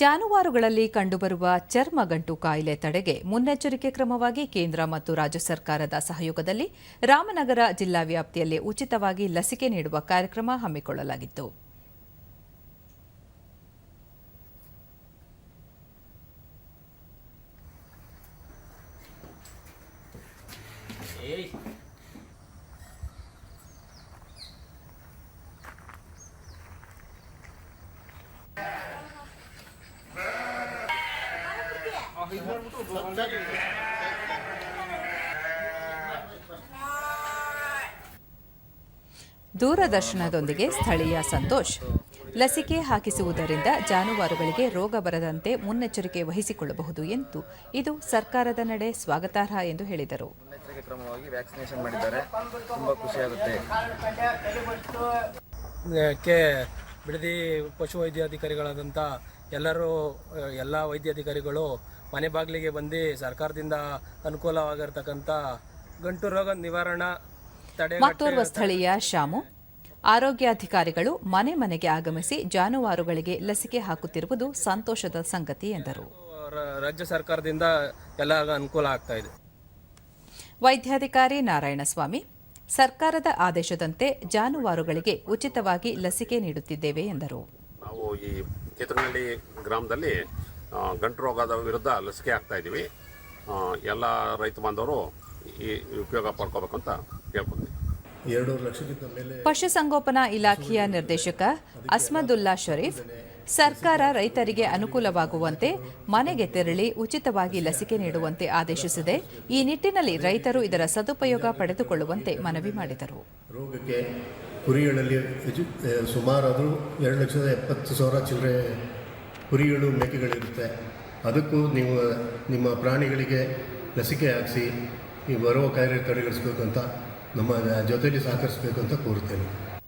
ಜಾನುವಾರುಗಳಲ್ಲಿ ಕಂಡುಬರುವ ಚರ್ಮಗಂಟು ಕಾಯಿಲೆ ತಡೆಗೆ ಮುನ್ನೆಚ್ಚರಿಕೆ ಕ್ರಮವಾಗಿ ಕೇಂದ್ರ ಮತ್ತು ರಾಜ್ಯ ಸರ್ಕಾರದ ಸಹಯೋಗದಲ್ಲಿ ರಾಮನಗರ ಜಿಲ್ಲಾ ವ್ಯಾಪ್ತಿಯಲ್ಲಿ ಉಚಿತವಾಗಿ ಲಸಿಕೆ ನೀಡುವ ಕಾರ್ಯಕ್ರಮ ಹಮ್ಮಿಕೊಳ್ಳಲಾಗಿತ್ತು. ದೂರದರ್ಶನದೊಂದಿಗೆ ಸ್ಥಳೀಯ ಸಂತೋಷ್. ಲಸಿಕೆ ಹಾಕಿಸುವುದರಿಂದ ಜಾನುವಾರುಗಳಿಗೆ ರೋಗ ಬರದಂತೆ ಮುನ್ನೆಚ್ಚರಿಕೆ ವಹಿಸಿಕೊಳ್ಳಬಹುದು ಎಂದು ಇದು ಸರ್ಕಾರದ ನಡೆ ಸ್ವಾಗತಾರ್ಹ ಎಂದು ಹೇಳಿದರು. ಮುನ್ನೆಚ್ಚರಿಕೆ ಕ್ರಮವಾಗಿ ವ್ಯಾಕ್ಸಿನೇಷನ್ ಮಾಡಿದ್ದಾರೆ. ತುಂಬ ಖುಷಿಯಾಗುತ್ತೆ ಕೆ ಬಿಡದಿ ಪಶು ವೈದ್ಯಾಧಿಕಾರಿಗಳಾದಂಥ ಎಲ್ಲರೂ ಎಲ್ಲ ವೈದ್ಯಾಧಿಕಾರಿಗಳು ಮನೆ ಬಾಗಿಲಿಗೆ ಬಂದು ಸರ್ಕಾರದಿಂದ ಅನುಕೂಲವಾಗಿರ್ತಕ್ಕಂಥ ಗಂಟು ರೋಗ ನಿವಾರಣಾ ತಡೆ ಮತ್ತೋರ್ವ ಸ್ಥಳೀಯ ಶಾಮು ಆರೋಗ್ಯಾಧಿಕಾರಿಗಳು ಮನೆ ಮನೆಗೆ ಆಗಮಿಸಿ ಜಾನುವಾರುಗಳಿಗೆ ಲಸಿಕೆ ಹಾಕುತ್ತಿರುವುದು ಸಂತೋಷದ ಸಂಗತಿ ಎಂದರು. ರಾಜ್ಯ ಸರ್ಕಾರದಿಂದ ಎಲ್ಲ ಅನುಕೂಲ ಆಗ್ತಾ ಇದೆ. ವೈದ್ಯಾಧಿಕಾರಿ ನಾರಾಯಣಸ್ವಾಮಿ ಸರ್ಕಾರದ ಆದೇಶದಂತೆ ಜಾನುವಾರುಗಳಿಗೆ ಉಚಿತವಾಗಿ ಲಸಿಕೆ ನೀಡುತ್ತಿದ್ದೇವೆ ಎಂದರು. ನಾವು ಈ ಚಿತ್ರನಹಳ್ಳಿ ಗ್ರಾಮದಲ್ಲಿ ಗಂಟು ರೋಗದ ವಿರುದ್ಧ ಲಸಿಕೆ ಹಾಕ್ತಾ ಇದ್ದೀವಿ. ಎಲ್ಲ ರೈತ ಬಾಂಧವರು ಈ ಉಪಯೋಗ ಪಡ್ಕೋಬೇಕು ಅಂತ ಮೇಲೆ ಪಶುಸಂಗೋಪನಾ ಇಲಾಖೆಯ ನಿರ್ದೇಶಕ ಅಸ್ಮದುಲ್ಲಾ ಶರೀಫ್ ಸರ್ಕಾರ ರೈತರಿಗೆ ಅನುಕೂಲವಾಗುವಂತೆ ಮನೆಗೆ ತೆರಳಿ ಉಚಿತವಾಗಿ ಲಸಿಕೆ ನೀಡುವಂತೆ ಆದೇಶಿಸಿದೆ. ಈ ನಿಟ್ಟಿನಲ್ಲಿ ರೈತರು ಇದರ ಸದುಪಯೋಗ ಪಡೆದುಕೊಳ್ಳುವಂತೆ ಮನವಿ ಮಾಡಿದರು. ರೋಗಕ್ಕೆ ಕುರಿಗಳಲ್ಲಿ ಸುಮಾರು ಅದು ಎರಡು ಲಕ್ಷದ ಎಪ್ಪತ್ತು ಸಾವಿರ ಚಿಲ್ಲರೆ ಕುರಿಗಳು ಮೇಕೆಗಳಿರುತ್ತೆ. ಅದಕ್ಕೂ ನೀವು ನಿಮ್ಮ ಪ್ರಾಣಿಗಳಿಗೆ ಲಸಿಕೆ ಹಾಕಿಸಿ, ಈ ಬರುವ ಕಾಯಿಲೆ ತಡೆಗಟ್ಟಿಸ್ಬೇಕು ಅಂತ ನಮ್ಮ ಜೊತೆಯಲ್ಲಿ ಸಹಕರಿಸಬೇಕು ಅಂತ ಕೋರುತ್ತೇನೆ.